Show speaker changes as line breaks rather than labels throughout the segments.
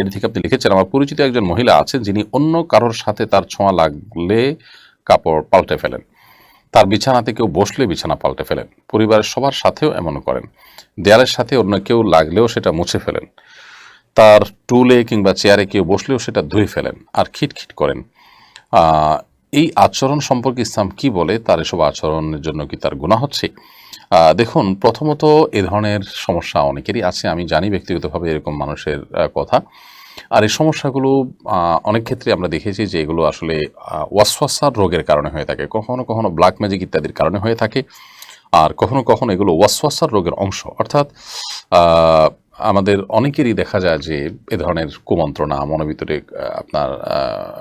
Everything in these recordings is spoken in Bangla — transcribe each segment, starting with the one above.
এটি থেকে আপনি লিখেছেন, আমার পরিচিত একজন মহিলা আছেন যিনি অন্য কারোর সাথে তার ছোঁয়া লাগলে কাপড় পাল্টে ফেলেন। তার বিছানাতে কেউ বসলে বিছানা পাল্টে ফেলেন। পরিবারের সবার সাথেও এমন করেন। দেয়ালের সাথে অন্য কেউ লাগলেও সেটা মুছে ফেলেন। তার টুলে কিংবা চেয়ারে কেউ বসলেও সেটা ধুয়ে ফেলেন আর খিটখিট করেন। এই আচরণ সম্পর্কে ইসলাম কি বলে? তার এসব আচরণের জন্য কি তার গুণা হচ্ছে? দেখুন, প্রথমত এ ধরনের সমস্যা অনেকেরই আছে, আমি জানি ব্যক্তিগতভাবে এরকম মানুষের কথা। আর এই সমস্যাগুলো অনেক ক্ষেত্রে আমরা দেখেছি যে এগুলো আসলে ওয়াসওয়াসার রোগের কারণে হয়ে থাকে। কখনো কখনো ব্ল্যাক ম্যাজিক ইত্যাদির কারণে হয়ে থাকে। আর কখনো কখনো এগুলো ওয়াসওয়াসার রোগের অংশ। অর্থাৎ আমাদের অনেকেরই দেখা যায় যে এ ধরনের কুমন্ত্রণা মনের ভিতরে আপনার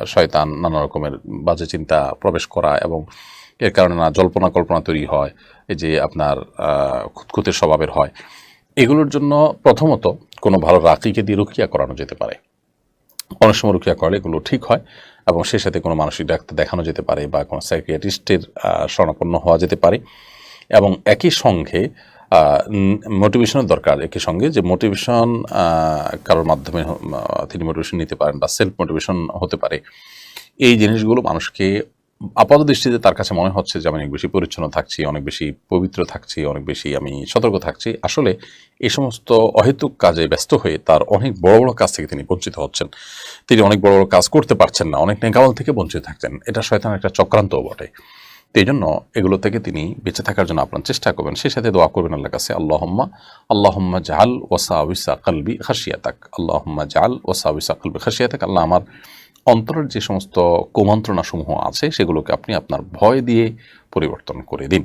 শয়তান নানা রকমের বাজে চিন্তা প্রবেশ করা এবং এর কারণে না জল্পনা কল্পনা তৈরি হয় এই যে আপনার আহ, খুঁতখুঁতে স্বভাবের হয়। এগুলোর জন্য প্রথমত কোনো ভালো রাকিকে দিয়ে রুকিয়া করানো যেতে পারে। অনেক সময় রুকিয়া করলে এগুলো ঠিক হয় এবং সেই সাথে কোনো মানসিক ডাক্তার দেখানো যেতে পারে বা কোনো সাইকিয়াট্রিস্টের শরণাপন্ন হওয়া যেতে পারে। এবং একই সঙ্গে মোটিভেশনের দরকার একই সঙ্গে যে মোটিভেশন কারোর মাধ্যমে তিনি মোটিভেশন নিতে পারেন বা সেলফ মোটিভেশন হতে পারে। এই জিনিসগুলো মানুষকে আপাত দৃষ্টিতে তার কাছে মনে হচ্ছে যে আমি অনেক বেশি পরিচ্ছন্ন থাকছি, অনেক বেশি পবিত্র থাকছি, অনেক বেশি আমি সতর্ক থাকছি। আসলে এই সমস্ত অহেতুক কাজে ব্যস্ত হয়ে তার অনেক বড় বড় কাজ থেকে তিনি বঞ্চিত হচ্ছেন। তিনি অনেক বড় বড় কাজ করতে পারছেন না, অনেক নেকামল থেকে বঞ্চিত থাকছেন। এটা শয়তান একটা চক্রান্তও বটে। তো এই জন্য এগুলো থেকে তিনি বেঁচে থাকার জন্য আপনার চেষ্টা করবেন। সেই সাথে দোয়া করবেন আল্লাহ কাছে, আল্লাহম্মা আল্লাহম্মা জাহাল ওসাউসা কালবি খাসিয়াতাক আল্লাহম্মা ওসা উইসা কলবি খাসিয়াতাক আল্লাহ আমার অন্তরের যে সমস্ত কুমন্ত্রণাসমূহ আছে, সেগুলোকে আপনি আপনার ভয় দিয়ে পরিবর্তন করে দিন।